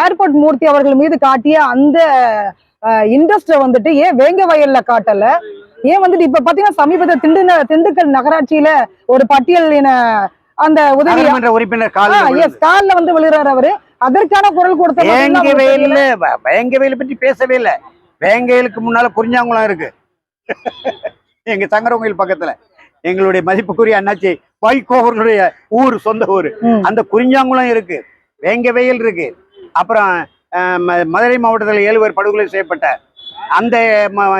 Airport மூர்த்தி அவர்கள் மீது காட்டிய அந்த இன்ட்ரெஸ்ட வந்துட்டு ஏன் வேங்க வயல்ல காட்டல? ஏன் வந்துட்டு இப்ப பாத்தீங்கன்னா சமீபத்தில் திண்டு திண்டுக்கல் நகராட்சியில ஒரு பட்டியல் இன அந்த உதவி உறுப்பினர் காலில் வந்து விழுகிறாரு அவரு. அதற்கான குரல் கொடுத்த வேங்க வயல்ல வேங்க வயலை பற்றி பேசவே இல்லை. வேங்க வயலுக்கு முன்னால குறிஞ்சாங்குளம் இருக்கு. எங்க சங்கரங்கோயில் பக்கத்துல. எங்களுடைய மதிப்புக்குரிய அண்ணாச்சி வைகோ ஊர் சொந்த ஊர். அந்த குறிஞ்சாங்குளம் இருக்கு. வேங்க வயல் இருக்கு. அப்புறம் ம- மதுரை மாவட்டத்தில் ஏழு பேர் படுகொலை செய்யப்பட்ட அந்த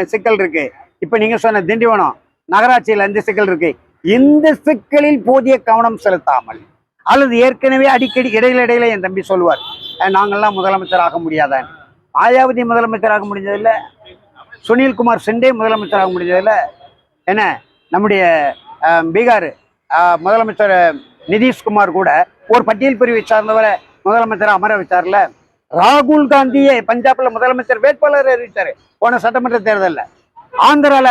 சிக்கல் இருக்கு. இப்ப நீங்க சொன்ன திண்டிவனம் நகராட்சியில் அந்த சிக்கல் இருக்கு. இந்த சிக்கலில் போதிய கவனம் செலுத்தாமல் அல்லது ஏற்கனவே அடிக்கடி இடையில இடையில என் தம்பி சொல்லுவார் நாங்கள்லாம் நாங்கெல்லாம் முதலமைச்சர் ஆக முடியாதான் மாயாவதி ஆக முடிஞ்சதில்ல சுனில்குமார் செண்டே ஆக முடிஞ்சதில்ல. என்ன நம்முடைய பீகார் முதலமைச்சர் நிதிஷ்குமார் கூட ஒரு பட்டியல் பிரிவை சார்ந்தவரை முதலமைச்சராக அமர வச்சார்ல ராகுல் காந்தியே பஞ்சாப்ல முதலமைச்சர் வேட்பாளர் அறிவிச்சாரு போன சட்டமன்ற தேர்தலில். ஆந்திரால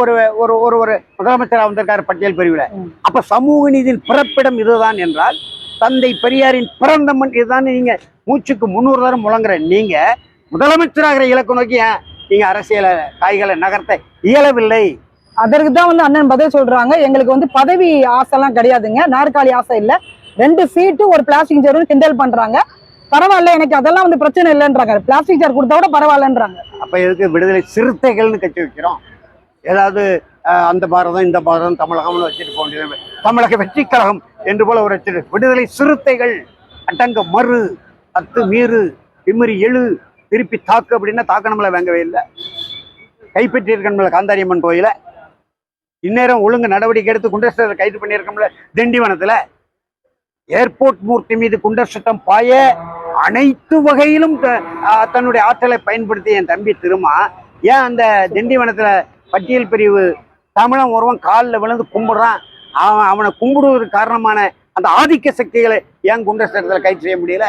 ஒரு ஒரு ஒரு ஒரு முதலமைச்சராக வந்திருக்காரு பட்டியல் பிரிவில். அப்ப சமூக நீதியின் பிறப்பிடம் இதுதான் என்றால் தந்தை பெரியாரின் பிறந்த மண் இதுதான் நீங்க மூச்சுக்கு முன்னூறு தரம் முழங்குற நீங்க முதலமைச்சராகிற இலக்கு நோக்கி ஏன் நீங்க அரசியல காய்களை நகர்த்த இயலவில்லை? அதற்கு தான் வந்து அண்ணன் பதில் சொல்றாங்க. எங்களுக்கு வந்து பதவி ஆசைலாம் கிடையாதுங்க. நாற்காலி ஆசை இல்ல. ரெண்டு சீட்டு ஒரு பிளாஸ்டிக் சேர் கிண்டல் பண்றாங்க. பரவாயில்ல எனக்கு அதெல்லாம் வந்து பிரச்சனை இல்லைன்றாங்க. பிளாஸ்டிக் சேர் கொடுத்தா கூட பரவாயில்லன்றாங்க. அப்ப எதுக்கு விடுதலை சிறுத்தைகள்னு கட்டி வைக்கிறோம்? ஏதாவது அந்த பாரதம் இந்த பாரதம் தமிழகம்னு வச்சுட்டு போக வேண்டியது. தமிழக வெற்றி கழகம் என்று போல ஒரு வச்சுட்டு. விடுதலை சிறுத்தைகள் அட்டங்க மறு அத்து மீறு திமிரி எழு திருப்பி தாக்கு அப்படின்னா தாக்கணும்ல வேங்கவே இல்லை. கைப்பற்றி இருக்கணும்ல காந்தாரியம்மன் கோயில. இந்நேரம் ஒழுங்கு நடவடிக்கை எடுத்து குண்டர் கைது பண்ணியிருக்கோம்ல திண்டிவனத்துல. ஏர்போர்ட் மூர்த்தி மீது குண்டர் சட்டம் பாய அனைத்து வகையிலும் தன்னுடைய ஆற்றலை பயன்படுத்தி என் தம்பி திருமா. ஏன் அந்த திண்டிவனத்துல பட்டியல் பிரிவு தமிழன் ஒருவன் காலில் விழுந்து கும்பிடுறான். அவன் அவனை கும்பிடுவதற்கு காரணமான அந்த ஆதிக்க சக்திகளை ஏன் குண்டர் சட்டத்தில் கைது செய்ய முடியல?